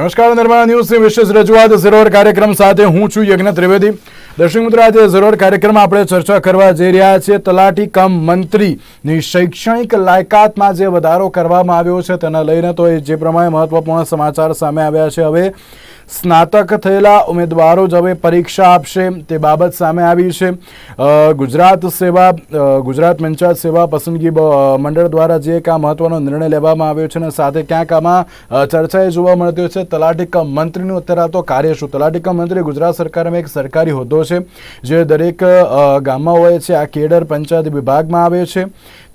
નમસ્કાર, નિર્માણ ન્યૂઝની વિશેષ રજૂઆત. ઝરોર કાર્યક્રમ સાથે હું છું યજ્ઞ ત્રિવેદી. દર્શક મિત્રો, આજે ઝરોર કાર્યક્રમમાં આપણે ચર્ચા કરવા જઈ રહ્યા છીએ. તલાટી કમ મંત્રીની શૈક્ષણિક લાયકાતમાં જે વધારો કરવામાં આવ્યો છે, તેને લઈને તો એ જે પ્રમાણે મહત્વપૂર્ણ સમાચાર સામે આવ્યા છે. હવે સ્નાતક થયેલા ઉમેદવારો જ હવે પરીક્ષા આપશે. તે બાબત સામે આવી છે. ગુજરાત સેવા ગુજરાત પંચાયત સેવા પસંદગી મંડળ દ્વારા જે આ મહત્વનો નિર્ણય લેવામાં આવ્યો છે અને સાથે ક્યાંક આમાં ચર્ચાએ જોવા મળતી છે. તલાટી કમ મંત્રીનું અત્યારે તો કાર્ય શું? તલાટી મંત્રી ગુજરાત સરકારમાં એક સરકારી હોદ્દો છે, જે દરેક ગામમાં હોય છે. આ કેડર પંચાયત વિભાગમાં આવે છે.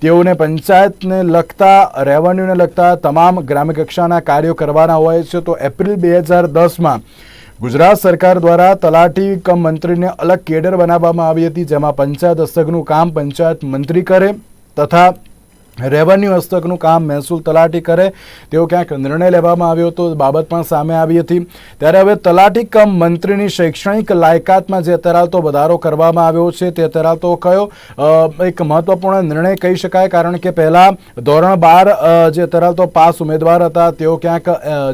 તેઓને પંચાયતને લગતા, રેવન્યુને લગતા તમામ ગ્રામ્ય કક્ષાના કાર્યો કરવાના હોય છે. તો એપ્રિલ બે હજાર દસમાં ગુજરાત સરકાર દ્વારા તલાટી કમ મંત્રીને અલગ કેડર બનાવવામાં આવી હતી, જેમાં પંચાયત હસ્તકનું કામ પંચાયત મંત્રી કરે તથા રેવન્યુ હસ્તકનું કામ મહેસૂલ તલાટી કરે, તેવો ક્યાંક નિર્ણય લેવામાં આવ્યો હતો બાબત પણ સામે આવી હતી. ત્યારે હવે તલાટી કમ મંત્રીની શૈક્ષણિક લાયકાતમાં જે અત્યારે તો વધારો કરવામાં આવ્યો છે, તે અત્યારે તો કયો એક મહત્વપૂર્ણ નિર્ણય કહી શકાય, કારણ કે પહેલાં ધોરણ બાર જે અત્યારે તો પાસ ઉમેદવાર હતા, તેઓ ક્યાંક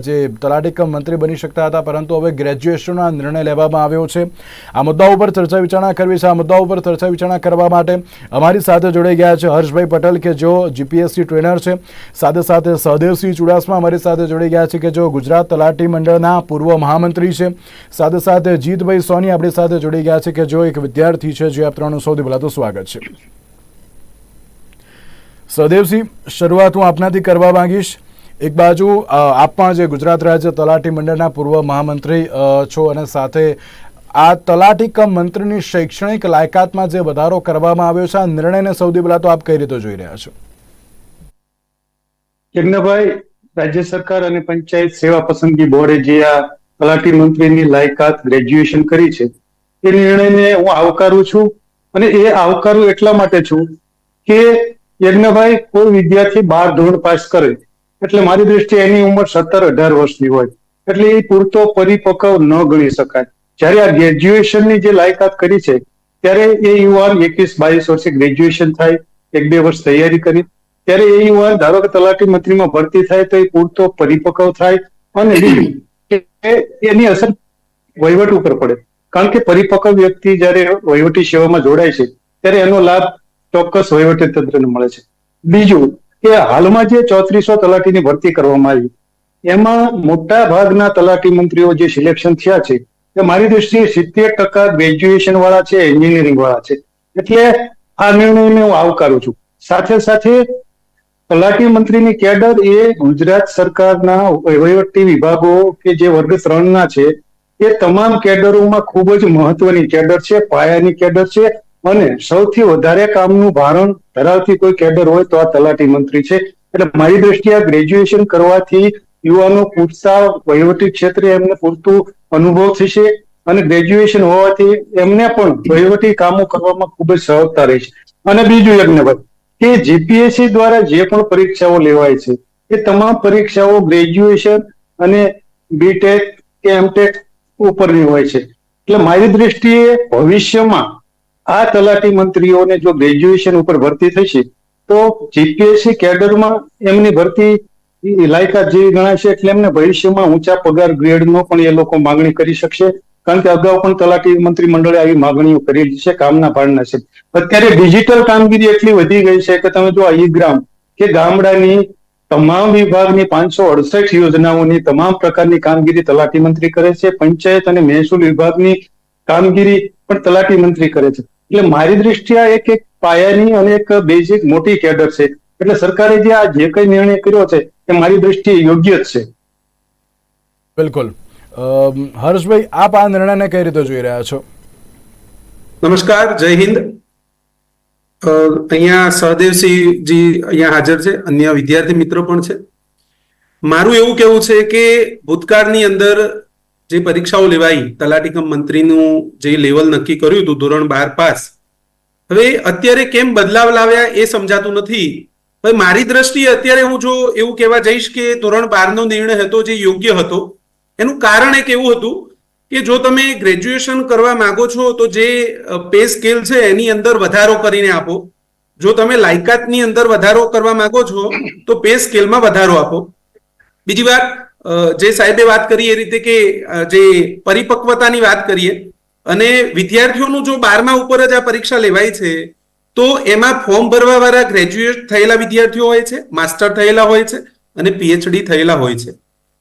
જે તલાટી કમ મંત્રી બની શકતા હતા, પરંતુ હવે ગ્રેજ્યુએશનનો નિર્ણય લેવામાં આવ્યો છે. આ મુદ્દા ઉપર ચર્ચા વિચારણા કરવી છે. આ મુદ્દા ઉપર ચર્ચા વિચારણા કરવા માટે અમારી સાથે જોડાઈ ગયા છે હર્ષભાઈ પટેલ, કે જેઓ જીપીએસસી ટ્રેનર છે. સાથે સાથે સહદેવસિંહ ચુડાસમા અમારી સાથે જોડાઈ ગયા છે કે જો ગુજરાત તલાટી મંડળના પૂર્વ મહામંત્રી છે. સાથે સાથે જીતભાઈ સોની આપણી સાથે જોડાઈ ગયા છે કે જો એક વિદ્યાર્થી છે જે આપ ત્રણનું સૌથી પહેલા તો સ્વાગત છે. સહદેવસિંહ, શરૂઆત હું આપનાથી કરવા માંગીશ. એક બાજુ આપ પણ જે ગુજરાત રાજ્ય તલાટી મંડળના પૂર્વ મહામંત્રી છો અને સાથે આ તલાટી કમ મંત્રીની શૈક્ષણિક લાયકાતમાં જે વધારો કરવામાં આવ્યો છે, આ નિર્ણયને સૌથી પહેલા તો આપ કઈ રીતે જોઈ રહ્યા છો? યજ્ઞભાઈ, રાજ્ય સરકાર અને પંચાયત સેવા પસંદગી બોર્ડે જે આ તલાટી મંત્રીની લાયકાત ગ્રેજ્યુએશન કરી છે, એ નિર્ણયને હું આવકારું છું અને એ આવકારું એટલા માટે છું કે યજ્ઞભાઈ કોઈ વિદ્યાર્થી બાર ધોરણ પાસ કરે, એટલે મારી દ્રષ્ટિએ એની ઉંમર સત્તર અઢાર વર્ષની હોય, એટલે એ પૂરતો પરિપક્વ ન ગણી શકાય. જ્યારે આ ગ્રેજ્યુએશનની જે લાયકાત કરી છે, ત્યારે એ યુવાન એકવીસ બાવીસ વર્ષે ગ્રેજ્યુએશન થાય, એક બે વર્ષ તૈયારી કરી ત્યારે એ યુવાન ધારો કે તલાટી મંત્રીમાં ભરતી થાય તો એ પૂરતો પરિપક્વ થાય અને એની અસર વહીવટ ઉપર પડે. કારણ કે પરિપક્વ વ્યક્તિ જયારે વહીવટી સેવામાં જોડાય છે, ત્યારે એનો લાભ ચોક્કસ વહીવટી તંત્રને મળે છે. બીજું કે હાલમાં જે ચોત્રીસો તલાટીની ભરતી કરવામાં આવી, એમાં મોટા ભાગના તલાટી મંત્રીઓ જે સિલેક્શન થયા છે, એ મારી દ્રષ્ટિએ સિત્તેર ટકા ગ્રેજ્યુએશન વાળા છે, એન્જિનિયરિંગ વાળા છે. એટલે આ નિર્ણયને હું આવકારું છું. સાથે સાથે તલાટી મંત્રીની કેડર એ ગુજરાત સરકારના વહીવટી વિભાગો કે જે વર્ગ ત્રણના છે, એ તમામ કેડરોમાં ખૂબ જ મહત્વની કેડર છે, પાયાની કેડર છે અને સૌથી વધારે કામનું ભારણ ધરાવતી કોઈ કેડર હોય તો આ તલાટી મંત્રી છે. એટલે મારી દ્રષ્ટિએ આ ગ્રેજ્યુએશન કરવાથી યુવાનો પૂરતા વહીવટી ક્ષેત્રે એમને પૂરતું અનુભવ થશે અને ગ્રેજ્યુએશન હોવાથી એમને પણ વહીવટી કામો કરવામાં ખૂબ જ સરળતા રહેશે. અને બીજું યજ્ઞભાઈ કે જીપીએસસી દ્વારા જે પણ પરીક્ષાઓ લેવાય છે, એ તમામ પરીક્ષાઓ ગ્રેજ્યુએશન અને બીટેક કે એમટેક ઉપરની હોય છે. એટલે મારી દ્રષ્ટિએ ભવિષ્યમાં આ તલાટી મંત્રીઓને જો ગ્રેજ્યુએશન ઉપર ભરતી થશે, તો જીપીએસસી કેડરમાં એમની ભરતી લાયકાત જેવી ગણાશે, એટલે એમને ભવિષ્યમાં ઊંચા પગાર ગ્રેડનો પણ એ લોકો માંગણી કરી શકશે. કારણ કે અગાઉ પણ તલાટી મંત્રીમંડળે આવી માગણીઓ કરેલી છે કામના ભાડના છે. અત્યારે ડિજિટલ કામગીરી એટલી વધી ગઈ છે કે તમે જો ઈ ગ્રામ કે ગામડાની તમામ વિભાગની પાંચસો અડસઠ યોજનાઓની તમામ પ્રકારની કામગીરી તલાટી મંત્રી કરે છે, પંચાયત અને મહેસૂલ વિભાગની કામગીરી પણ તલાટી મંત્રી કરે છે. એટલે મારી દ્રષ્ટિએ એક એક પાયાની અને એક બેઝિક મોટી કેડર છે. એટલે સરકારે જે આ જે કઈ નિર્ણય કર્યો છે એ મારી દ્રષ્ટિએ યોગ્ય જ છે. બિલકુલ. હર્ષભાઈ, આપ આ નિર્ણયને કઈ રીતે જોઈ રહ્યા છો? નમસ્કાર, જય હિન્દ. અહીંયા સહદેવસિંહજી અહીંયા હાજર છે, અન્ય વિદ્યાર્થી મિત્રો પણ છે. મારું એવું કેવું છે કે ભૂતકાળની અંદર જે પરીક્ષાઓ લેવાઈ તલાટીકમ મંત્રીનું જે લેવલ નક્કી કર્યું હતું, ધોરણ બાર પાસ, હવે અત્યારે કેમ બદલાવ લાવ્યા એ સમજાતું નથી. હવે મારી દ્રષ્ટિએ અત્યારે હું જો એવું કહેવા જઈશ કે ધોરણ બારનો નિર્ણય હતો, જે યોગ્ય હતો એનું કારણ એક એવું હતું કે જો તમે ગ્રેજ્યુએશન કરવા માંગો છો, તો જે પે સ્કેલ છે એની અંદર વધારો કરીને આપો. જો તમે લાયકાતની અંદર વધારો કરવા માંગો છો, તો પે સ્કેલમાં વધારો આપો. બીજી વાત જે સાહેબે વાત કરી એ રીતે કે જે પરિપક્વતાની વાત કરીએ, અને વિદ્યાર્થીઓનું જો બારમા ઉપર જ આ પરીક્ષા લેવાય છે, તો એમાં ફોર્મ ભરવા વાળા ગ્રેજ્યુએટ થયેલા વિદ્યાર્થીઓ હોય છે, માસ્ટર થયેલા હોય છે, અને પીએચડી થયેલા હોય છે.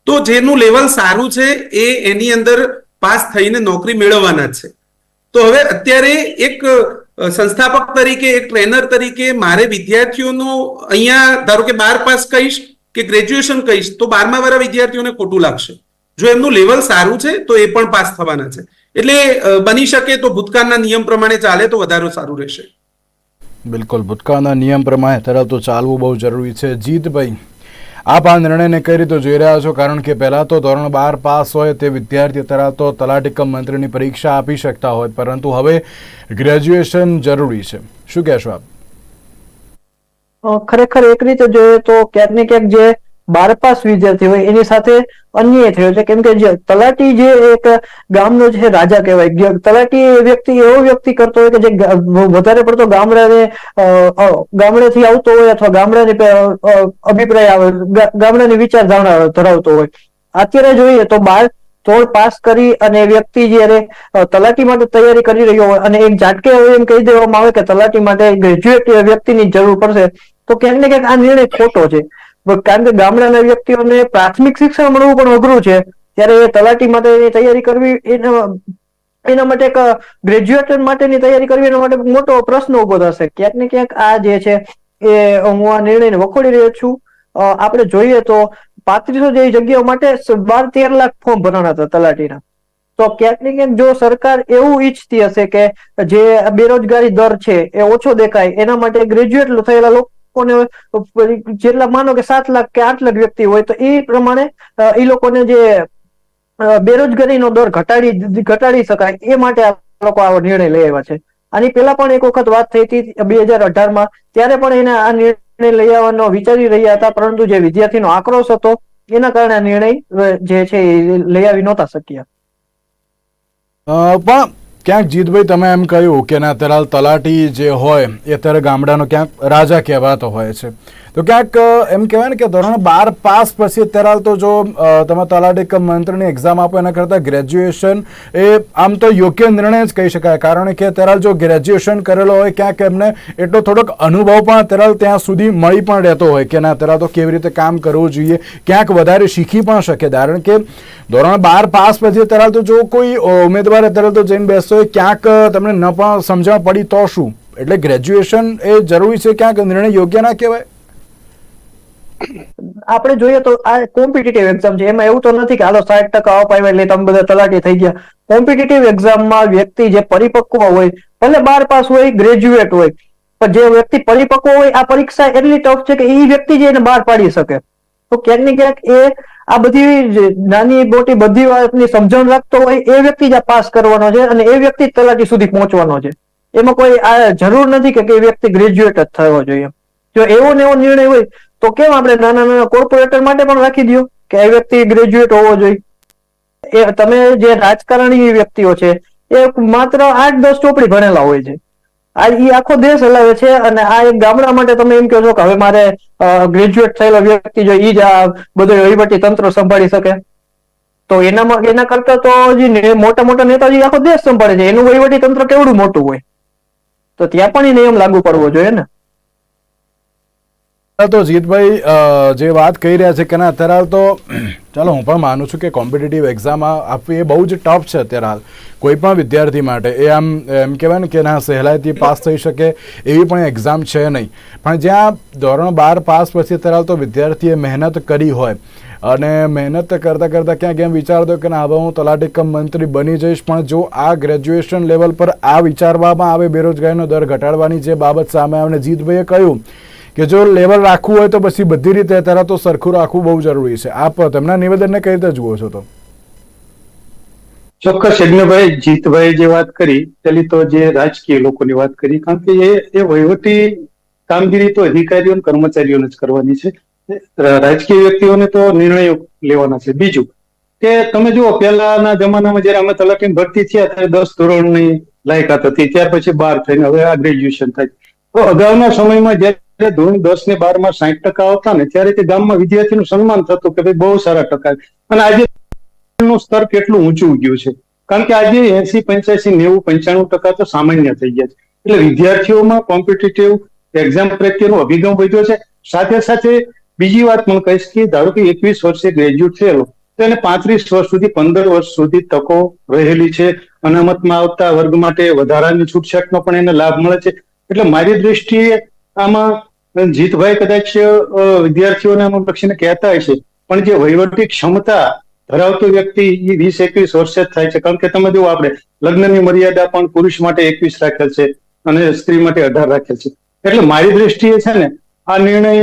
તો જેનું લેવલ સારું છે એ એની અંદર પાસ થઈને નોકરી મેળવવાના છે. તો હવે અત્યારે એક સંસ્થાપક તરીકે, એક ટ્રેનર તરીકે મારે વિદ્યાર્થીઓનો અહીંયા ધારો કે બાર પાસ કહીશ કે ગ્રેજ્યુએશન કહીશ, તો બારમા વાળા વિદ્યાર્થીઓને ખોટું લાગશે. જો એમનું લેવલ સારું છે, તો એ પણ પાસ થવાના છે. એટલે બની શકે તો ભૂતકાળના નિયમ પ્રમાણે ચાલે તો વધારે સારું રહેશે. બિલકુલ, ભૂતકાળના નિયમ પ્રમાણે તરફ તો ચાલવું બહુ જરૂરી છે. જીતભાઈ આપ આ નિર્ણયને કઈ રીતે જોઈ રહ્યા છો? કારણ કે પહેલા તો ધોરણ બાર પાસ હોય તે વિદ્યાર્થી તરત તો તલાટીકમ મંત્રીની પરીક્ષા આપી શકતા હોય, પરંતુ હવે ગ્રેજ્યુએશન જરૂરી છે. શું કહેશો આપ? ખરેખર એક રીતે જોઈએ તો ક્યાંક ને ક્યાંક જે બાર પાસ વિદ્યાર્થી હોય, એની સાથે અન્યાય થયો. છે કેમ કે જે તલાટી જે એક ગામનો જે રાજા કહેવાય તલાટી વ્યક્તિ, એવો વ્યક્તિ કરતો હોય કે જે વધારે પડતો ગામડાને ગામડેથી આવતો હોય અથવા ગામડાની અભિપ્રાય આવે ગામડાની વિચારધારણા ધરાવતો હોય. અત્યારે જોઈએ તો બાર તોડ પાસ કરી અને વ્યક્તિ જયારે તલાટી માટે તૈયારી કરી રહ્યો હોય અને એક ઝાટકે એમ કહી દેવામાં આવે કે તલાટી માટે ગ્રેજ્યુએટ વ્યક્તિની જરૂર પડશે, તો ક્યાંક ને ક્યાંક આ નિર્ણય ખોટો છે. કારણ કે ગામડાના વ્યક્તિઓને પ્રાથમિક શિક્ષણ મળવું પણ અઘરું છે. ત્યારે એ તલાટી માટેની તૈયારી કરવી, એના એના માટે એક ગ્રેજ્યુએટ માટેની તૈયારી કરવી, એના માટે મોટો પ્રશ્ન ઊભો થશે. ક્યાંક ને ક્યાંક આ જે છે, એ હું આ નિર્ણયને વખોડી રહ્યો છું. આપણે જોઈએ તો પાંત્રીસો જેવી જગ્યાઓ માટે બાર તેર લાખ ફોર્મ ભરવાના હતા તલાટીના. તો ક્યાંક ને ક્યાંક જો સરકાર એવું ઈચ્છતી હશે કે જે બેરોજગારી દર છે, એ ઓછો દેખાય, એના માટે ગ્રેજ્યુએટ થયેલા લોકોને, જેટલા માનો કે સાત લાખ કે આઠ લાખ વ્યક્તિ હોય, તો એ પ્રમાણે એ લોકોને જે બેરોજગારીનો દર ઘટાડી ઘટાડી શકાય, એ માટે આ લોકો આવો નિર્ણય લઈ આવ્યા છે. આની પહેલા પણ એક વખત વાત થઈ હતી, બે હજાર અઢારમાં, ત્યારે પણ એને આ નિર્ણય લઈ આવવાનો વિચારી રહ્યા હતા, પરંતુ જે વિદ્યાર્થીનો આક્રોશ હતો, એના કારણે આ નિર્ણય જે છે એ લઈ આવી નહોતા શક્યા. પણ ક્યાંક જીતભાઈ, તમે એમ કહ્યું કે ના તલાલ તલાટી જે હોય, એ અત્યારે ગામડાનો ક્યાંક રાજા કહેવાતો હોય છે. તો ક્યાંક એમ કહેવાય ને કે ધોરણ બાર પાસ પછી અત્યારે તો જો તમે તલાટી મંત્રની એક્ઝામ આપો એના કરતાં ગ્રેજ્યુએશન એ આમ તો યોગ્ય નિર્ણય જ કહી શકાય. કારણ કે અત્યારે જો ગ્રેજ્યુએશન કરેલો હોય ક્યાંક એમને એટલો થોડોક અનુભવ પણ અત્યારે ત્યાં સુધી મળી પણ રહેતો હોય કે ના, અત્યારે તો કેવી રીતે કામ કરવું જોઈએ, ક્યાંક વધારે શીખી પણ શકે. કારણ કે ધોરણ બાર પાસ પછી અત્યારે તો જો કોઈ ઉમેદવાર અત્યારે તો જઈને બેસતો હોય, ક્યાંક તમને ન પણ સમજણ પડી તો શું? એટલે ગ્રેજ્યુએશન એ જરૂરી છે ક્યાંક નિર્ણય યોગ્ય ના કહેવાય? આપણે જોઈએ તો આ કોમ્પિટિટિવ એક્ઝામ છે. એમાં એવું તો નથી કે, હાલો, સાઠ ટકા અપાવ્યા એટલે તમે બધા તલાટી થઈ ગયા. કોમ્પિટિટિવ એક્ઝામમાં વ્યક્તિ જે પરિપક્વ હોય, ભલે બાર પાસ હોય ગ્રેજ્યુએટ હોય, પણ જે વ્યક્તિ પરિપક્વ હોય, આ પરીક્ષા એટલી ટફ છે કે એ વ્યક્તિ જ એને બહાર પાડી શકે. તો ક્યાંક ને ક્યાંક એ આ બધી નાની મોટી બધી વાતની સમજણ રાખતો હોય, એ વ્યક્તિ જ આ પાસ કરવાનો છે અને એ વ્યક્તિ તલાટી સુધી પહોંચવાનો છે. એમાં કોઈ આ જરૂર નથી કે એ વ્યક્તિ ગ્રેજ્યુએટ જ થવો જોઈએ. જો એવો ને એવો નિર્ણય હોય તો કેમ આપણે નાના નાના કોર્પોરેટર માટે પણ રાખી દો કે એ વ્યક્તિ ગ્રેજ્યુએટ હોવો જોઈએ? એ તમે જે રાજકારણી વ્યક્તિઓ છે, એ માત્ર આઠ દસ ચોપડી ભણેલા હોય છે. આ એ આખો દેશ હલાવે છે અને આ એક ગામડા માટે તમે એમ કહો છો કે હવે મારે ગ્રેજ્યુએટ થયેલો વ્યક્તિ જો ઈ જ આ બધો વહીવટી તંત્ર સંભાળી શકે? તો એનામાં, એના કરતા તો હજી મોટા મોટા નેતાજી આખો દેશ સંભાળે છે. એનું વહીવટી તંત્ર કેવડું મોટું હોય? તો ત્યાં પણ એ નિયમ લાગુ પડવો જોઈએ ને. તો જીતભાઈ જે વાત કહી રહ્યા છે કે ના અત્યારે હાલ તો, ચાલો, હું પણ માનું છું કે કોમ્પિટિટિવ એક્ઝામ આપવી એ બહુ જ ટફ છે અત્યારે હાલ, કોઈ પણ વિદ્યાર્થી માટે. એ આમ, એમ કહેવાય ને કે ના, સહેલાઈથી પાસ થઈ શકે એવી પણ એક્ઝામ છે નહીં. પણ જ્યાં ધોરણ બાર પાસ પછી અત્યારે હાલ તો વિદ્યાર્થીએ મહેનત કરી હોય અને મહેનત કરતાં કરતાં ક્યાંક એમ વિચારતો કે ના, હવે હું તલાટી કમ મંત્રી બની જઈશ, પણ જો આ ગ્રેજ્યુએશન લેવલ પર આ વિચારવામાં આવે બેરોજગારીનો દર ઘટાડવાની જે બાબત સામે આવે જીતભાઈએ કહ્યું કે જો લેવલ રાખવું હોય તો પછી બધી રીતે અત્યારે તો સરખું રાખવું બહુ જરૂરી છે. આપ તેમના નિવેદનને કઈ રીતે જુઓ છો તો? ચોક્કસ, યજ્ઞભાઈ જીતભાઈ જે વાત કરી, પેલી તો જે રાજકીય લોકોની વાત કરી, કારણ કે એ એ વહીવટી કામગીરી તો અધિકારીઓ કર્મચારીઓને જ કરવાની છે. રાજકીય વ્યક્તિઓને તો નિર્ણયો લેવાના છે. બીજું કે તમે જુઓ, પહેલાના જમાનામાં જયારે અમે તલાટીની ભરતી થયા, ત્યારે દસ ધોરણની લાયકાત હતી. ત્યાર પછી બાર થઈને હવે આ ગ્રેજ્યુએશન થાય તો અગાઉના સમયમાં જ્યારે જ્યારે ધોરણ દસ ને બારમાં સાહીઠ ટકા આવતા ને ત્યારે તે ગામમાં વિદ્યાર્થીનું સન્માન થતું કે ભાઈ બહુ સારા ટકા. અને આજે સ્તર કેટલું ઊંચું ગયું છે. કારણ કે આજે એસી, પંચ્યાસી, નેવું, પંચાણું ટકા તો સામાન્ય થઈ ગયા છે. એટલે વિદ્યાર્થીઓમાં કોમ્પિટિટિવ એક્ઝામ પ્રત્યેનો અભિગમ વધ્યો છે. સાથે સાથે બીજી વાત પણ કહીશ કે ધારો કે એકવીસ વર્ષે ગ્રેજ્યુએટ થયેલો, તો એને પાંત્રીસ વર્ષ સુધી, પંદર વર્ષ સુધી તકો રહેલી છે. અનામતમાં આવતા વર્ગ માટે વધારાની છૂટછાટનો પણ એને લાભ મળે છે. એટલે મારી દૃષ્ટિએ આમાં જીતભાઈ કદાચ વિદ્યાર્થીઓને લક્ષીને કહેતા હશે, પણ જે વહીવટી ક્ષમતા ધરાવતો વ્યક્તિ એ વીસ એકવીસ વર્ષે જ થાય છે. કારણ કે તમે જુઓ આપણે, લગ્નની મર્યાદા પણ પુરુષ માટે એકવીસ રાખેલ છે અને સ્ત્રી માટે અઢાર રાખેલ છે. એટલે મારી દૃષ્ટિએ છે ને, આ નિર્ણય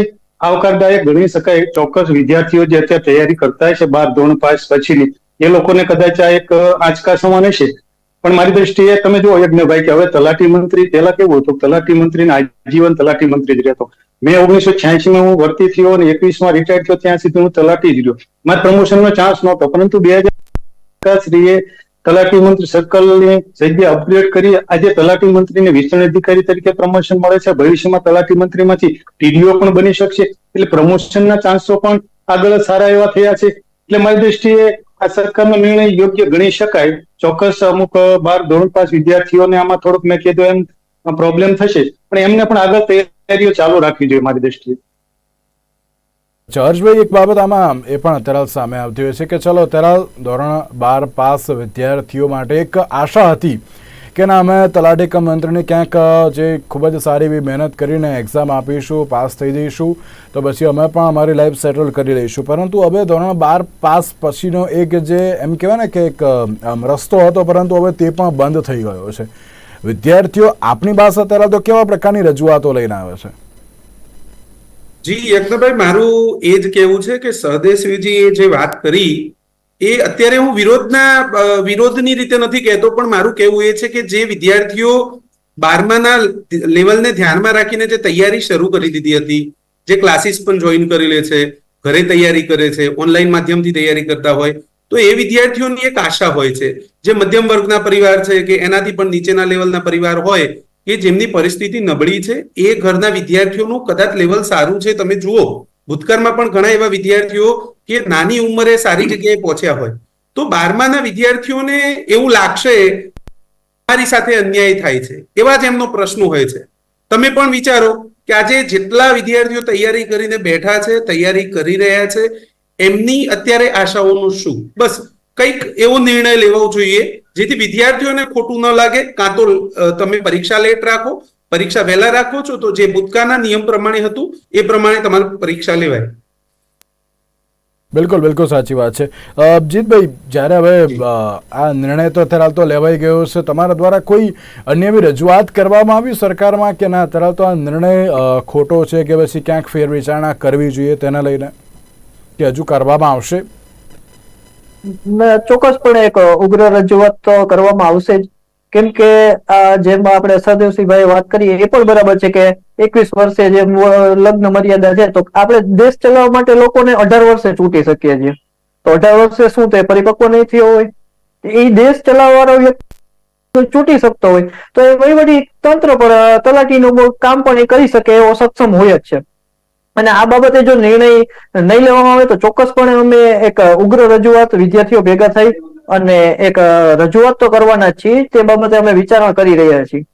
આવકારદાયક ગણી શકાય. ચોક્કસ વિદ્યાર્થીઓ જે અત્યારે તૈયારી કરતા છે, બાર ધોરણ પાસ પછીની, એ લોકોને કદાચ આ એક આંચકા સમાન હશે. પણ મારી દ્રષ્ટિએ તમે જુઓ, યજ્ઞભાઈ, કે હવે તલાટી મંત્રી પેલા કેવું હતું? તલાટી મંત્રી આજીવન તલાટી મંત્રી જ રહેતો. મેં ઓગણીસો છ્યાસી માં હું ભરતી થયો અને એકવીસમાં રિટાયર થયો, ત્યાં સુધી હું તલાટી જ રહ્યો. મારે પ્રમોશનનો ચાન્સ નહોતો, પરંતુ બે હજાર તલાટી મંત્રી સર્કલની જગ્યા અપગ્રેડ કરી, આજે તલાટી મંત્રીને વિસ્તરણ અધિકારી તરીકે પ્રમોશન મળે છે. ભવિષ્યમાં તલાટી મંત્રીમાંથી ટીડીઓ પણ બની શકશે. એટલે પ્રમોશનના ચાન્સો પણ આગળ સારા એવા થયા છે. એટલે મારી દ્રષ્ટિએ આ સરકારનો નિર્ણય યોગ્ય ગણી શકાય. ચોક્કસ અમુક બાર ધોરણ પાસ વિદ્યાર્થીઓને આમાં થોડુંક મેં કીધું એમ પ્રોબ્લેમ થશે. પણ એમને પણ આગળ તૈયારીઓ ચાલુ રાખવી જોઈએ મારી દ્રષ્ટિએ. હર્ષભાઈ એક બાબત આમાં એ પણ અત્યારે સામે આવતી હોય છે કે ચલો, અત્યારે ધોરણ બાર પાસ વિદ્યાર્થીઓ માટે એક આશા હતી કે ના, અમે તલાટી કમ મંત્રીને ક્યાંક જે ખૂબ જ સારી એવી મહેનત કરીને એક્ઝામ આપીશું, પાસ થઈ જઈશું, તો પછી અમે પણ અમારી લાઈફ સેટલ કરી લઈશું. પરંતુ હવે ધોરણ બાર પાસ પછીનો એક જે, એમ કહેવાય ને કે એક રસ્તો હતો, પરંતુ હવે તે પણ બંધ થઈ ગયો છે. વિદ્યાર્થીઓ આપણી પાસે અત્યારે તો કેવા પ્રકારની રજૂઆતો લઈને આવે છે? જી યજ્ઞભાઈ મારું એ જ કહેવું છે કે સહદેવસિંહજીએ જે વાત કરી એ અત્યારે હું વિરોધના વિરોધની રીતે નથી કહેતો, પણ મારું કહેવું એ છે કે જે વિદ્યાર્થીઓ બારમાના લેવલને ધ્યાનમાં રાખીને જે તૈયારી શરૂ કરી દીધી હતી, જે ક્લાસીસ પણ જોઈન કરી લે છે, ઘરે તૈયારી કરે છે, ઓનલાઈન માધ્યમથી તૈયારી કરતા હોય, તો એ વિદ્યાર્થીઓની એક આશા હોય છે. જે મધ્યમ વર્ગના પરિવાર છે, કે એનાથી પણ નીચેના લેવલના પરિવાર હોય, કે જેમની પરિસ્થિતિ નબળી છે, એ ઘરના વિદ્યાર્થીઓનું કદાચ લેવલ સારું છે. તમે જુઓ, ભૂતકાળમાં પણ ઘણા એવા વિદ્યાર્થીઓ કે નાની ઉંમરે સારી જગ્યાએ પહોંચ્યા હોય. તો બારમાના વિદ્યાર્થીઓને એવું લાગશે મારી સાથે અન્યાય થાય છે. એવા જ એમનો પ્રશ્ન હોય છે. તમે પણ વિચારો કે આજે જેટલા વિદ્યાર્થીઓ તૈયારી કરીને બેઠા છે, તૈયારી કરી રહ્યા છે, એમની અત્યારે આશાઓનું શું? બસ કંઈક એવો નિર્ણય લેવો જોઈએ, જેથી વિદ્યાર્થીઓને ખોટું ન લાગે, કાં તો તમે પરીક્ષા લેટ રાખો, પરીક્ષા વહેલા રાખો છો, તો જે ભૂતકાળના નિયમ પ્રમાણે હતું, એ પ્રમાણે તમારે પરીક્ષા લેવાય. બિલકુલ બિલકુલ સાચી વાત છે. જીતભાઈ જ્યારે હવે આ નિર્ણય તો અત્યારે તો લેવાઈ ગયો છે તમારા દ્વારા કોઈ અન્ય એવી રજૂઆત કરવામાં આવી સરકારમાં કે ના? અત્યારે તો આ નિર્ણય ખોટો છે કે પછી ક્યાંક ફેરવિચારણા કરવી જોઈએ તેને લઈને કે હજુ કરવામાં આવશે? ચોક્કસપણે એક ઉગ્ર રજૂઆત તો કરવામાં આવશે જ. કેમ કે જેમ આપણે સહદેવસિંહભાઈ વાત કરી એ પણ બરાબર છે કે એકવીસ વર્ષે જે લગ્ન મર્યાદા છે, તો આપણે દેશ ચલાવવા માટે લોકોને અઢાર વર્ષે ચૂંટી શકીએ છીએ. તો અઢાર વર્ષે શું તે પરિપક્વ નહીં થયો હોય. એ દેશ ચલાવવાનો વ્યક્તિ ચૂંટી શકતો હોય. તો એ વહીવટી તંત્ર પર તલાટીનું કામ પણ એ કરી શકે એવો સક્ષમ હોય જ છે. અને આ બાબતે જો નિર્ણય નહીં લેવામાં આવે, તો ચોક્કસપણે અમે એક ઉગ્ર રજૂઆત વિદ્યાર્થીઓ ભેગા થઈ અને એક રજૂઆત તો કરવાના છીએ, તે બાબતે અમે વિચારણા કરી રહ્યા છીએ.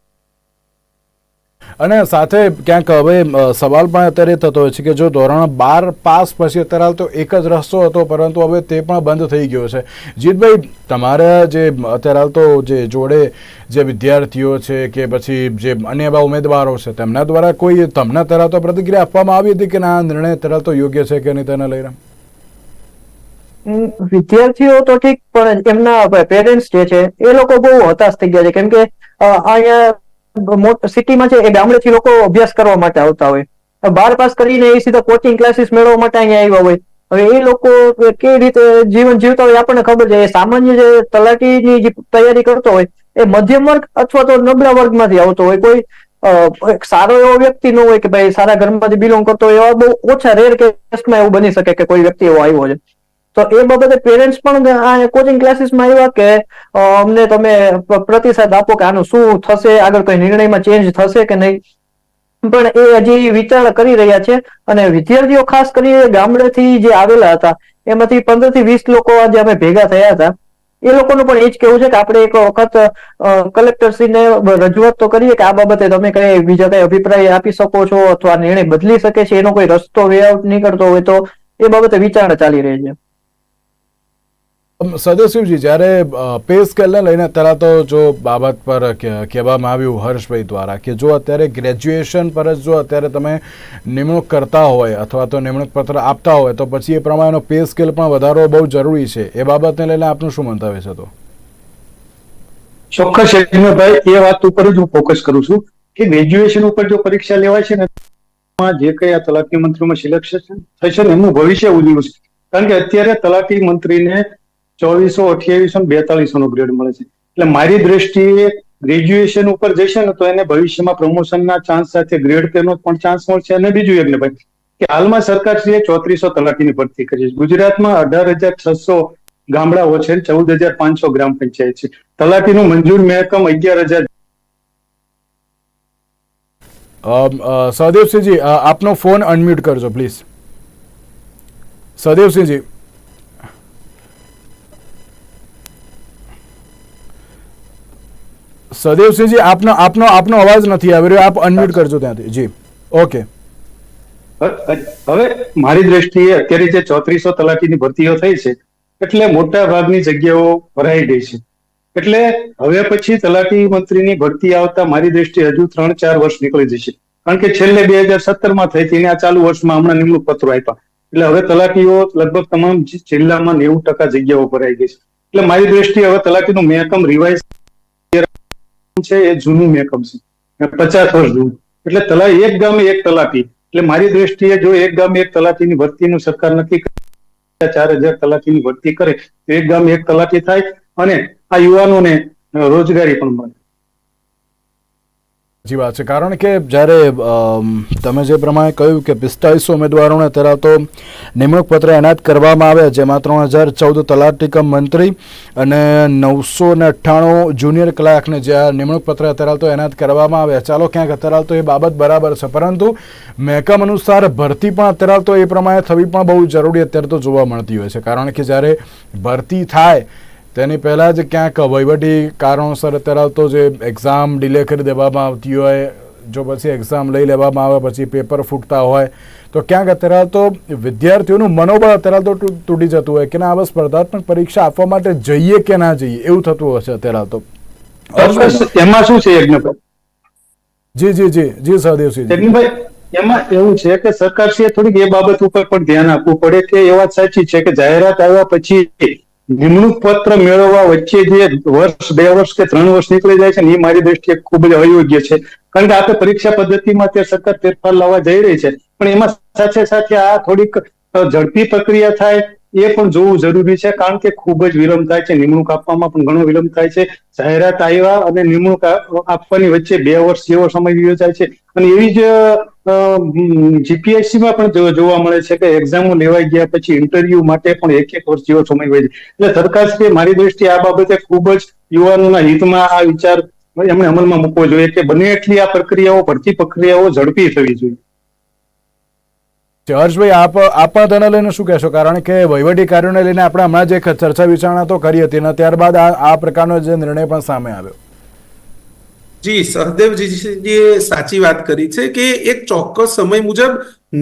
અને સાથે ક્યાંક હવે સવાલ પણ અત્યારે થતો હોય છે કે જો ધોરણ બાર પાસ પછી અત્યારે હાલ તો એક જ રસ્તો હતો, પરંતુ હવે તે પણ બંધ થઈ ગયો છે. જીતભાઈ, તમારા જે અત્યારે હાલ તો જે જોડે જે વિદ્યાર્થીઓ છે કે પછી જે અન્ય એવા ઉમેદવારો છે, તેમના દ્વારા કોઈ તમને તરાતો પ્રતિક્રિયા આપવામાં આવી હતી કે ના નિર્ણય અત્યારે તો યોગ્ય છે કે નહીં તેને લઈને વિદ્યાર્થીઓ તો ઠીક, પણ એમના પેરેન્ટ્સ જે છે, એ લોકો બહુ હતાશ થઈ ગયા છે. કેમ કે અહીંયા સિટીમાં છે, એ ગામડેથી લોકો અભ્યાસ કરવા માટે આવતા હોય. બાર પાસ કરીને એ સીધા કોચિંગ ક્લાસીસ મેળવવા માટે અહીંયા આવ્યા હોય. હવે એ લોકો કેવી રીતે જીવન જીવતા હોય આપણને ખબર છે. સામાન્ય જે તલાટીની જે તૈયારી કરતો હોય, એ મધ્યમ વર્ગ અથવા તો નબળા વર્ગમાંથી આવતો હોય. કોઈ એક સારો એવો વ્યક્તિ ન હોય કે ભાઈ સારા ઘરમાંથી બિલોંગ કરતો હોય, એવા બહુ ઓછા રેર કેસમાં એવું બની શકે કે કોઈ વ્યક્તિ એવો આવ્યો છે. તો એ બાબતે પેરેન્ટ્સ પણ આ કોચિંગ ક્લાસીસમાં આવ્યા કે અમને તમે પ્રતિસાદ આપો કે આનું શું થશે, આગળ કોઈ નિર્ણયમાં ચેન્જ થશે કે નહીં. પણ એ હજી વિચાર કરી રહ્યા છે અને વિદ્યાર્થીઓ ખાસ કરીને ગામડેથી જે આવેલા હતા, એમાંથી પંદરથી વીસ લોકો આજે અમે ભેગા થયા હતા. એ લોકોનું પણ એ જ કેવું છે કે આપણે એક વખત કલેક્ટરશ્રીને રજૂઆત તો કરીએ કે આ બાબતે તમે કઈ બીજા કઈ અભિપ્રાય આપી શકો છો અથવા નિર્ણય બદલી શકે છે, એનો કોઈ રસ્તો વે આઉટ નીકળતો હોય તો એ બાબતે વિચારણા ચાલી રહી છે. સદસ્યજી જ્યારે પે સ્કેલને લઈને અત્યારે તો જો બાબત પર કહેવામાં આવ્યું હર્ષભાઈ દ્વારા કે જો અત્યારે ગ્રેજ્યુએશન પર જ જો અત્યારે તમે નિમણૂક કરતા હોય અથવા તો નિમણૂક પત્ર આપતા હોય, તો પછી એ પ્રમાણેનો પે સ્કેલ પણ વધારવો બહુ જરૂરી છે. એ બાબતને લઈને આપનું શું મંતવ્ય છે તો? ચોક્કસ ભાઈ એ વાત ઉપર જ હું ફોકસ કરું છું કે ગ્રેજ્યુએશન ઉપર જો પરીક્ષા લેવાય છે ને જે કઈ આ તલાટી મંત્રીમાં સિલેક્શન થશે ને, એમનું ભવિષ્ય ઉજળું છે. કારણ કે અત્યારે તલાટી મંત્રીને ચોવીસો અઠ્યાવીસો ને બેતાલીસો નો ગ્રેડ મળે છે. એટલે મારી દ્રષ્ટિએ ગ્રેજ્યુએશન ઉપર જશે ને તો એને ભવિષ્યમાં પ્રમોશનના ચાન્સ સાથે ગ્રેડ પેનો પણ ચાન્સ મળશે. અને બીજું એક ને ભાઈ, કે હાલમાં સરકારશ્રીએ ચોત્રીસો તલાટીની ભરતી કરી છે. ગુજરાતમાં અઢાર હજાર છસો ગામડાઓ છે ચૌદ હજાર પાંચસો ગ્રામ પંચાયત છે. તલાટીનું મંજૂર મહેકમ અગિયાર હજાર સહદેવસિંહજી આપનો ફોન અનમ્યુટ કરજો, પ્લીઝ. સહદેવસિંહજી સહદેવસિંહજી આપનો આપનો આપનો અવાજ નથી આવી રહ્યો. આપ અનમ્યુટ કરજો ત્યાંથી. જી. ઓકે હવે મારી દ્રષ્ટિએ અત્યારે જે ચોત્રીસો તલાટીની ભરતીઓ થઈ છે, એટલે મોટા ભાગની જગ્યાઓ ભરાઈ ગઈ છે. એટલે હવે પછી તલાટી મંત્રીની ભરતી આવતા મારી દ્રષ્ટિએ હજુ ત્રણ, ચાર વર્ષ નીકળી જશે. કારણ કે છેલ્લે બે હજાર સત્તરમાં થઈ હતી આ ચાલુ વર્ષમાં હમણાં નિમણૂક પત્રો આપ્યા. એટલે હવે તલાટીઓ લગભગ તમામ જિલ્લામાં નેવું ટકા જગ્યાઓ ભરાઈ ગઈ છે. એટલે મારી દ્રષ્ટિએ હવે તલાટીનું મહેકમ રિવાઇઝ છે, એ જૂનું મેકઅપ છે. પચાસ વર્ષ જૂનું. એટલે તલા એક ગામે એક તલાટી. એટલે મારી દ્રષ્ટિએ જો એક ગામે એક તલાટીની ભરતીનું સરકાર નક્કી કરે, ચાર હજાર તલાટીની ભરતી કરે, તો એક ગામે એક તલાટી થાય અને આ યુવાનોને રોજગારી પણ મળે. સાચી વાત છે. કારણ કે જ્યારે તમે જે પ્રમાણે કહ્યું કે પિસ્તાળીસો ઉમેદવારોને અત્યારે તો નિમણૂક પત્ર એનાયત કરવામાં આવ્યા જેમાં ત્રણ હજાર ચૌદ તલાટીકમ મંત્રી અને નવસો ને અઠ્ઠાણું જુનિયર ક્લાર્કને જે આ નિમણૂક પત્ર અત્યારે તો એનાયત કરવામાં આવ્યા. ચાલો ક્યાંક અત્યારે તો એ બાબત બરાબર છે. પરંતુ મહેકમ અનુસાર ભરતી પણ અત્યારે તો એ પ્રમાણે થવી પણ બહુ જરૂરી અત્યારે તો જોવા મળતી હોય છે. કારણ કે જ્યારે ભરતી થાય તેની પહેલાં જ ક્યાંક વહીવટી કારણોસર અત્યારે તો જે એક્ઝામ ડિલે કરી દેવામાં આવતી હોય જો પછી એક્ઝામ લઈ લેવામાં આવે પછી પેપર ફૂટતા હોય તો ક્યાંક અત્યારે તો વિદ્યાર્થીઓનું મનોબળ અત્યારે તો તૂટી જતું હોય કે ના હવે સ્પર્ધાત્મક પરીક્ષા આપવા માટે જઈએ કે ના જઈએ એવું થતું હશે અત્યારે તો એમાં શું છે જી જી જી જી સહદેવસિંહ એમાં એવું છે કે સરકારશ્રીએ થોડીક એ બાબત ઉપર પણ ધ્યાન આપવું પડે કે એ વાત સાચી છે કે જાહેરાત આવ્યા પછી નિમણૂક પત્ર મેળવવા વચ્ચે જે વર્ષ, બે વર્ષ કે ત્રણ વર્ષ નીકળી જાય છે ને, એ મારી દ્રષ્ટિએ ખૂબ જ અયોગ્ય છે. કારણ કે આ તો પરીક્ષા પદ્ધતિમાં તે સતત ફેરફાર લાવવા જઈ રહી છે. પણ એમાં સાથે સાથે આ થોડીક ઝડપી પ્રક્રિયા થાય, એ પણ જોવું જરૂરી છે. કારણ કે ખૂબ જ વિલંબ થાય છે. નિમણૂક આપવામાં પણ ઘણો વિલંબ થાય છે. જાહેરાત આવ્યા અને નિમણૂક આપવાની વચ્ચે બે વર્ષ જેવો સમય યોજાય જાય છે. અને એવી જ જીપીએસસી માં પણ જોવા મળે છે કે એક્ઝામો લેવાઈ ગયા પછી ઇન્ટરવ્યુ માટે પણ એક એક વર્ષ જેવો સમય હોય છે. એટલે સરકાર શ્રી મારી દ્રષ્ટિએ આ બાબતે ખૂબ જ યુવાનોના હિતમાં આ વિચાર એમણે અમલમાં મૂકવો જોઈએ કે બને એટલી આ પ્રક્રિયાઓ ભરતી પ્રક્રિયાઓ ઝડપી થવી જોઈએ. હર્ષભાઈ, આપ આપ તેને લઈને શું કહેશો? કારણ કે વહીવટી કાર્યોને લઈને આપણે હમણાં જ ચર્ચા વિચારણા તો કરી હતી અને ત્યારબાદ આ આ પ્રકારનો જે નિર્ણય પણ સામે આવ્યો. જી, સહદેવજીજીએ સાચી વાત કરી છે કે એક ચોક્કસ સમય મુજબ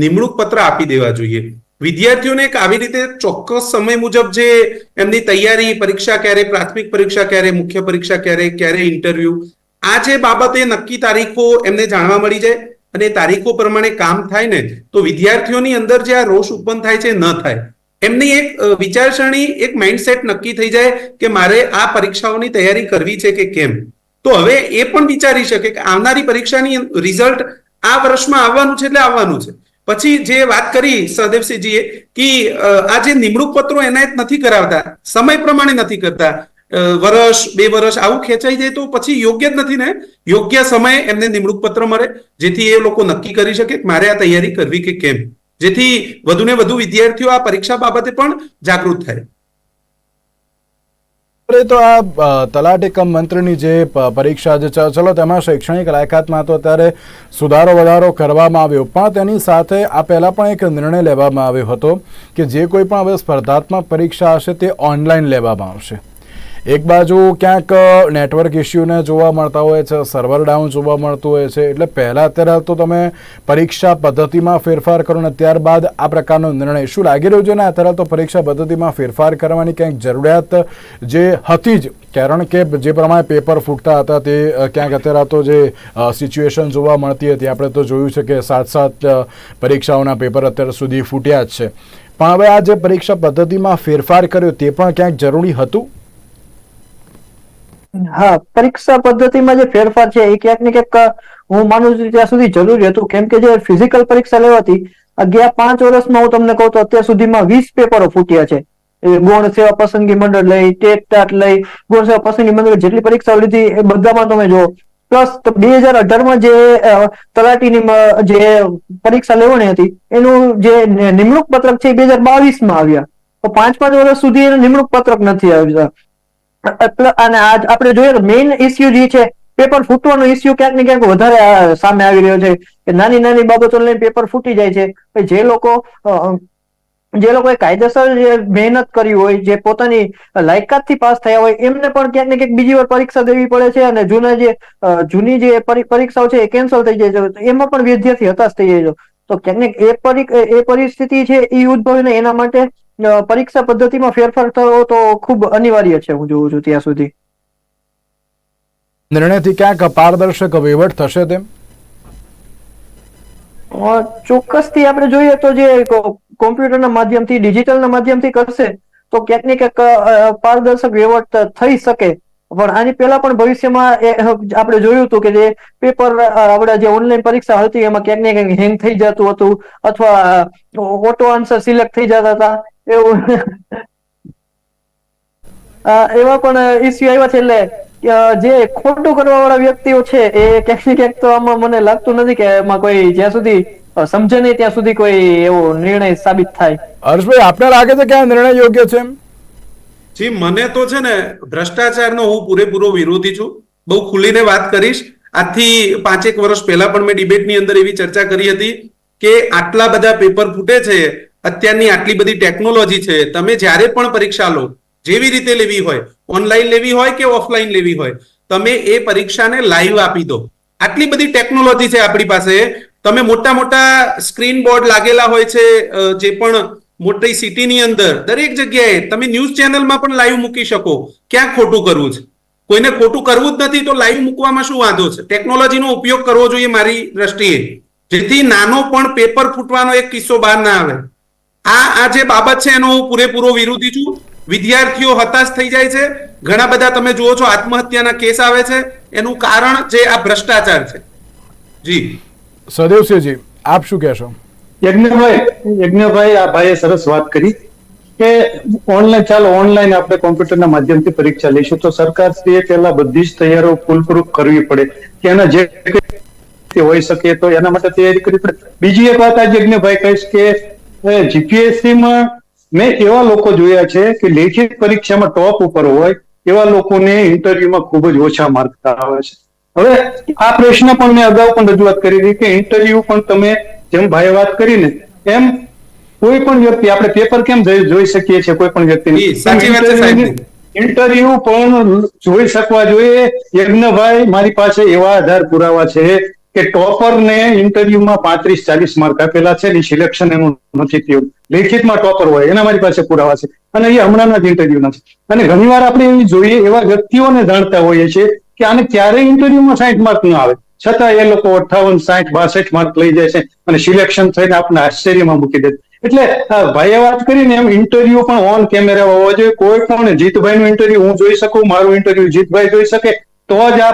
નિમણૂક પત્ર આપી દેવા જોઈએ. વિદ્યાર્થીઓને એક આવી રીતે ચોક્કસ સમય મુજબ જે એમની તૈયારી, પરીક્ષા ક્યારે, પ્રાથમિક પરીક્ષા ક્યારે, મુખ્ય પરીક્ષા ક્યારે ક્યારે ઇન્ટરવ્યુ, આ જે બાબતે નક્કી તારીખો એમને જાણવા મળી જાય અને તારીખો પ્રમાણે કામ થાય ને, તો વિદ્યાર્થીઓની અંદર જે આ રોષ ઉત્પન્ન થાય છે ન થાય. એમની એક વિચારસરણી, એક માઇન્ડસેટ નક્કી થઈ જાય કે મારે આ પરીક્ષાઓની તૈયારી કરવી છે કે કેમ? તો હવે એ પણ વિચારી શકે કે આવનારી પરીક્ષાની રિઝલ્ટ આ વર્ષમાં આવવાનું છે એટલે આવવાનું છે. પછી જે વાત કરી સહદેવસિંહજીએ કે આ જે નિમણૂક પત્રો એનાયત નથી કરાવતા, સમય પ્રમાણે નથી કરતા વર્ષ, બે વર્ષ આવું ખેંચાઈ જાય તો પછી યોગ્ય જ નથી ને? યોગ્ય સમયે એમને નિમણૂક પત્ર મળે, જેથી એ લોકો નક્કી કરી શકે કે મારે આ તૈયારી કરવી કે કેમ? જેથી વધુને વધુ વિદ્યાર્થીઓ આ પરીક્ષા બાબતે પણ જાગૃત થાય. એ તો આ તલાટી મંત્રીની જે પરીક્ષા જે ચલો તેમાં શૈક્ષણિક લાયકાતમાં તો અત્યારે સુધારો વધારો કરવામાં આવ્યો, પણ તેની સાથે આ પહેલાં પણ એક નિર્ણય લેવામાં આવ્યો હતો કે જે કોઈ પણ હવે સ્પર્ધાત્મક પરીક્ષા હશે તે ઓનલાઈન લેવામાં આવશે. એક બાજુ ક્યાંક નેટવર્ક ઇસ્યુને જોવા મળતા હોય છે સર્વર ડાઉન જોવા મળતું હોય છે, એટલે પહેલાં અત્યારે તો તમે પરીક્ષા પદ્ધતિમાં ફેરફાર કરો ને ત્યારબાદ આ પ્રકારનો નિર્ણય. શું લાગી રહ્યું છે ને અત્યારે તો પરીક્ષા પદ્ધતિમાં ફેરફાર કરવાની ક્યાંક જરૂરિયાત જે હતી જ? કારણ કે જે પ્રમાણે પેપર ફૂટતા હતા તે ક્યાંક અત્યારે તો જે સિચ્યુએશન જોવા મળતી હતી. આપણે તો જોયું છે કે સાત સાત પરીક્ષાઓના પેપર અત્યાર સુધી ફૂટ્યા જ છે. પણ હવે આ જે પરીક્ષા પદ્ધતિમાં ફેરફાર કર્યો તે પણ ક્યાંક જરૂરી હતું? હા, પરીક્ષા પદ્ધતિમાં જે ફેરફાર છે, એ ક્યાંક ને ક્યાંક હું માનું છું ત્યાં સુધી જરૂરી હતું. કેમ કે જે ફિઝિકલ પરીક્ષા લેવાતી ગયા પાંચ વર્ષમાં હું તમને કહું તો અત્યાર સુધીમાં વીસ પેપરો ફૂટ્યા છે. ગૌણ સેવા પસંદગી મંડળ લઈ ટેટ લઈ, ગૌણ સેવા પસંદગી મંડળ જેટલી પરીક્ષાઓ લીધી, એ બધામાં તમે જો પ્લસ બે હજાર અઢારમાં જે તલાટીની જે પરીક્ષા લેવાની હતી, એનું જે નિમણૂક પત્રક છે એ બે હજાર બાવીસમાં આવ્યા. તો પાંચ પાંચ વર્ષ સુધી એનું નિમણૂક પત્રક નથી આવ્યું. અને આજ આપણે જોઈએ તો મેઇન ઇસ્યુ જે છે પેપર ફૂટવાનો ઇસ્યુ ક્યાંક ને ક્યાંક વધારે સામે આવી રહ્યો છે કે નાની નાની બાબતો લઈને પેપર ફૂટી જાય છે. જે લોકો જે લોકોએ કાયદેસર જે મહેનત કરી હોય, જે પોતાની લાયકાતથી પાસ થયા હોય, એમને પણ ક્યાંક ને ક્યાંક બીજી વાર પરીક્ષા દેવી પડે છે અને જૂના જે જૂની જે પરીક્ષાઓ છે એ કેન્સલ થઈ જાય છે. એમાં પણ વિદ્યાર્થી હતાશ થઈ જાય છે. તો ક્યાંક ને એ પરિસ્થિતિ છે એ ઉદ્ભવે ને એના માટે પરીક્ષા પદ્ધતિમાં ફેરફાર થયો તો ખૂબ અનિવાર્ય છે હું જોઉં છું ત્યાં સુધી. નિર્ણયથી ક્યાંક પારદર્શક વહીવટ થશે તેમ? ચોક્કસથી આપણે જોઈએ તો જે કોમ્પ્યુટરના માધ્યમથી ડિજિટલના માધ્યમથી કરશે તો ક્યાંક ને ક્યાંક પારદર્શક વહીવટ થઈ શકે. પણ આની પહેલા પણ ભવિષ્યમાં આપણે જોયું હતું કે જે પેપર આપણે જે ઓનલાઈન પરીક્ષા હતી એમાં ક્યાંક ને ક્યાંક હેંગ થઈ જતું હતું અથવા ઓટો આન્સર સિલેક્ટ થઈ જતા હતા. એવું. એવા પણ ઇસ્યુ આવ્યા છે એટલે જે ખોટું કરવા વાળા વ્યક્તિઓ છે એ ક્યાંક ને ક્યાંક તો આમાં મને લાગતું નથી કે એમાં કોઈ જ્યાં સુધી સમજે નહીં ત્યાં સુધી કોઈ એવો નિર્ણય સાબિત થાય. હર્ષભાઈ આપને લાગે છે કે આ નિર્ણય યોગ્ય છે જી મને તો છે ને ભ્રષ્ટાચારનો હું પૂરેપૂરો વિરોધી છું. બહુ ખુલીને વાત કરીશ. આજથી પાંચેક વર્ષ પહેલા પણ મેં ડિબેટની અંદર એવી ચર્ચા કરી હતી કે આટલા બધા પેપર ફૂટે છે અત્યારની આટલી બધી ટેકનોલોજી છે, તમે જ્યારે પણ પરીક્ષા લો, જેવી રીતે લેવી હોય ઓનલાઈન લેવી હોય કે ઓફલાઈન લેવી હોય, તમે એ પરીક્ષાને લાઈવ આપી દો. આટલી બધી ટેકનોલોજી છે આપણી પાસે. તમે મોટા મોટા સ્ક્રીન બોર્ડ લાગેલા હોય છે જે પણ મોટી સિટીની અંદર, દરેક જગ્યાએ તમે ન્યૂઝ ચેનલમાં પણ લાઈવ મૂકી શકો. ક્યાં ખોટું કરવું છે? કોઈને ખોટું કરવું જ નથી તો લાઈવ મૂકવામાં શું વાંધો છે? ટેકનોલોજીનો ઉપયોગ કરવો જોઈએ મારી દ્રષ્ટિએ. જેથી નાનો પણ પેપર ફૂટવાનો એક કિસ્સો બહાર ના આવે. આ આ જે બાબત છે એનો હું પૂરેપૂરો વિરોધી છું. વિદ્યાર્થીઓ હતાશ થઈ જાય છે. ઘણા બધા તમે જુઓ છો આત્મહત્યાના કેસ આવે છે. એનું કારણ જે આ ભ્રષ્ટાચાર છે. જી. સદેવસિંહજી આપ શું કહેશો? યજ્ઞભાઈ યજ્ઞભાઈ આ ભાઈએ સરસ વાત કરી કે ઓનલાઈન ચાલો ઓનલાઈન આપણે કોમ્પ્યુટરના માધ્યમથી પરીક્ષા લઈશું. તો સરકાર શ્રીએ પહેલા બધી જ તૈયારીઓ ફૂલપ્રૂફ કરવી પડે. કે એના જે હોઈ શકે તો એના માટે તૈયારી કરવી પડે. બીજી એક વાત આજે યજ્ઞભાઈ કહીશ કે જીપીએસસી માં એવા લોકો જોયા છે કે લેખિત પરીક્ષામાં ટોપ ઉપર હોય એવા લોકોને ઇન્ટરવ્યુમાં ખૂબ જ ઓછા માર્ક આવે છે. હવે આ પ્રશ્ન પણ મેં અગાઉ પણ રજૂઆત કરી હતી કે ઇન્ટરવ્યુ પણ તમે જેમ ભાઈએ વાત કરીને એમ કોઈ પણ વ્યક્તિ આપણે પેપર કેમ જોઈ શકીએ છીએ કોઈ પણ વ્યક્તિ. ઇન્ટરવ્યુ પણ જોઈ શકવા જોઈએ. યજ્ઞભાઈ મારી પાસે એવા આધાર પુરાવા છે. કે ટોપર ને ઇન્ટરવ્યુમાં પાંત્રીસ, ચાલીસ માર્ક આપેલા છે ને સિલેક્શન એનું નથી થયું. લેખિતમાં ટોપર હોય, એના મારી પાસે પુરાવા છે. અને એ હમણાંના જ ઇન્ટરવ્યુ છે. અને ઘણીવાર આપણે એવી જોઈએ, એવા વ્યક્તિઓને જાણતા હોઈએ છીએ કે આને ક્યારેય ઇન્ટરવ્યુમાં સાઠ માર્ક ન આવે. છતાં એ લોકો અઠાવન, સાઠ, બાસઠ માર્ક લઈ જાય છે અને સિલેક્શન થઈને આપણને આશ્ચર્યમાં મૂકી દે. એટલે ભાઈએ વાત કરીને એમ, ઇન્ટરવ્યુ પણ ઓન કેમેરા હોવો જોઈએ. કોઈ પણ જીતભાઈ નું ઇન્ટરવ્યુ હું જોઈ શકું, મારું ઇન્ટરવ્યુ જીતભાઈ જોઈ શકે, તો જ આ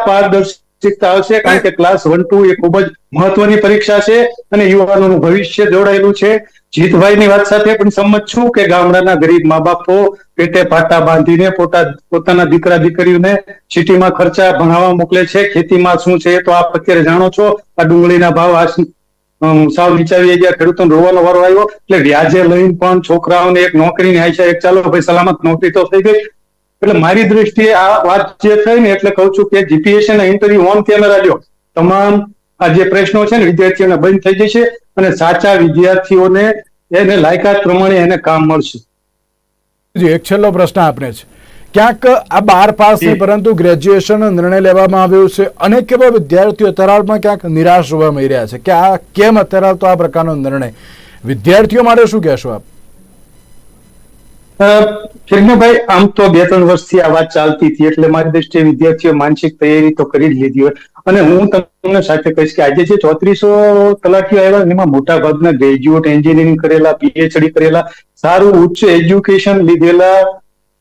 પારદર્શિકતા આવશે કારણ કે ક્લાસ વન ટુ એ ખૂબ જ મહત્વની પરીક્ષા છે અને યુવાનોનું ભવિષ્ય જોડાયેલું છે. જીતભાઈની વાત સાથે પણ સંમત છું કે ગામડાના ગરીબ મા બાપો પેટે પાટા બાંધીને પોતા, પોતાના દીકરા, દીકરીઓને સિટીમાં ખર્ચા ભણાવવા મોકલે છે. ખેતીમાં શું છે તો આપ અત્યારે જાણો છો. આ ડુંગળીના ભાવ સાવ નીચાવી ગયા. ખેડૂતોને રોવાનો વારો આવ્યો. એટલે વ્યાજે લઈને પણ છોકરાઓને એક નોકરીની આશા એક, ચાલો ભાઈ, સલામત નોકરી તો થઈ ગઈ. એટલે મારી દ્રષ્ટિએ આ વાત જે થઈ ને એટલે કહું છું કે જીપીએસસી ના ઇન્ટરવ્યુ ઓન કેમેરા લ્યો. તમામ આ જે પ્રશ્નો છે ને વિદ્યાર્થીઓને બંધ થઈ જશે અને સાચા વિદ્યાર્થીઓને એને લાયકાત પ્રમાણે એને કામ મળશે. જી એક છેલ્લો પ્રશ્ન આપને છે. ક્યાંક આ બાર પાસ નહીં પરંતુ ગ્રેજ્યુએશન નિર્ણય લેવામાં આવ્યો છે. અનેક એવા વિદ્યાર્થીઓ અત્યારમાં ક્યાંક નિરાશ જોવા મળી રહ્યા છે. કે આ કેમ અત્યારે તો આ પ્રકારનો નિર્ણય? વિદ્યાર્થીઓ માટે શું કહેશો આપ? ભાઈ આમ તો બે ત્રણ વર્ષથી આ વાત ચાલતી હતી, એટલે મારી દ્રષ્ટિએ વિદ્યાર્થીઓ માનસિક તૈયારી તો કરી જ લીધી હોય. અને હું તમને સાથે કહીશ કે આજે જે ચોત્રીસો તલાટીઓ આવ્યા એમાં મોટા ભાગના ગ્રેજ્યુએટ એન્જિનિયરિંગ કરેલા પીએચડી કરેલા, સારું ઉચ્ચ એજ્યુકેશન લીધેલા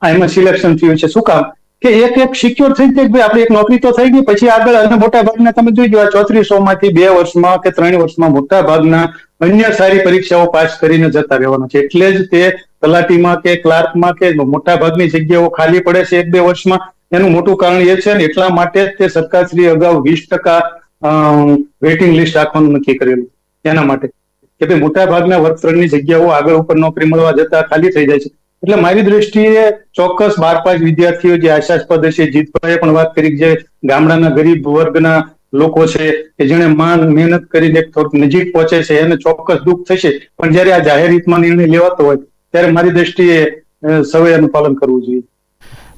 એમાં સિલેક્શન થયું છે. શું કામ? કે એક એક સિક્યોર થઈ કે ભાઈ આપણે એક નોકરી તો થઈ ગઈ, પછી આગળ અને મોટા ભાગના તમે જોઈ આ ચોત્રીસો માંથી બે વર્ષમાં કે ત્રણ વર્ષમાં મોટા ભાગના અન્ય સારી પરીક્ષાઓ પાસ કરીને જતા રહેવાના છે. એટલે જ તે તલાટીમાં કે ક્લાર્કમાં કે મોટા ભાગની જગ્યાઓ ખાલી પડે છે એક બે વર્ષમાં. એનું મોટું કારણ એ છે ને, એટલા માટે જ તે સરકારશ્રી અગાઉ વીસ ટકા વેઇટિંગ લિસ્ટ રાખવાનું નક્કી કરેલું. એના માટે. કે ભાઈ મોટા ભાગના વર્ગ જગ્યાઓ આગળ ઉપર નોકરી મળવા જતા ખાલી થઈ જાય છે. એટલે મારી દ્રષ્ટિએ ચોક્કસ બાર પાંચ વિદ્યાર્થીઓ જે આશાસ્પદ છે, જીતભાઈએ પણ વાત કરી જે ગામડાના ગરીબ વર્ગના લોકો છે, કે જેને માન મહેનત કરીને થોડુંક નજીક પહોંચે છે, એને ચોક્કસ દુઃખ થશે. પણ જ્યારે આ જાહેર હિતમાં નિર્ણય લેવાતો હોય ત્યારે મારી દ્રષ્ટિએ સૌએ એનું પાલન કરવું જોઈએ.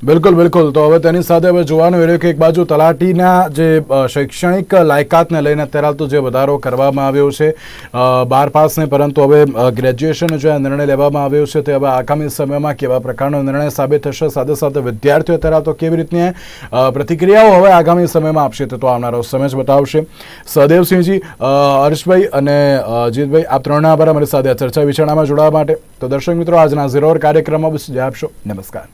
બિલકુલ બિલકુલ. તો હવે તેની સાથે હવે જોવાનું રહ્યું કે એક બાજુ તલાટીના જે શૈક્ષણિક લાયકાતને લઈને અત્યારે તો જે વધારો કરવામાં આવ્યો છે બાર પાસ નહીં પરંતુ હવે ગ્રેજ્યુએશન જો આ નિર્ણય લેવામાં આવ્યો છે તે હવે આગામી સમયમાં કેવા પ્રકારનો નિર્ણય સાબિત થશે, સાથે સાથે વિદ્યાર્થીઓ અત્યારે તો કેવી રીતની પ્રતિક્રિયાઓ હવે આગામી સમયમાં આપશે તે તો આવનારો સમય જ બતાવશે. સહદેવસિંહજી હર્ષભાઈ અને જીતભાઈ, આપ ત્રણના આભાર અમારી સાથે ચર્ચા વિચારણામાં જોડાવા માટે. તો દર્શક મિત્રો, આજના ઝીરો કાર્યક્રમમાં બસ આપશો. નમસ્કાર.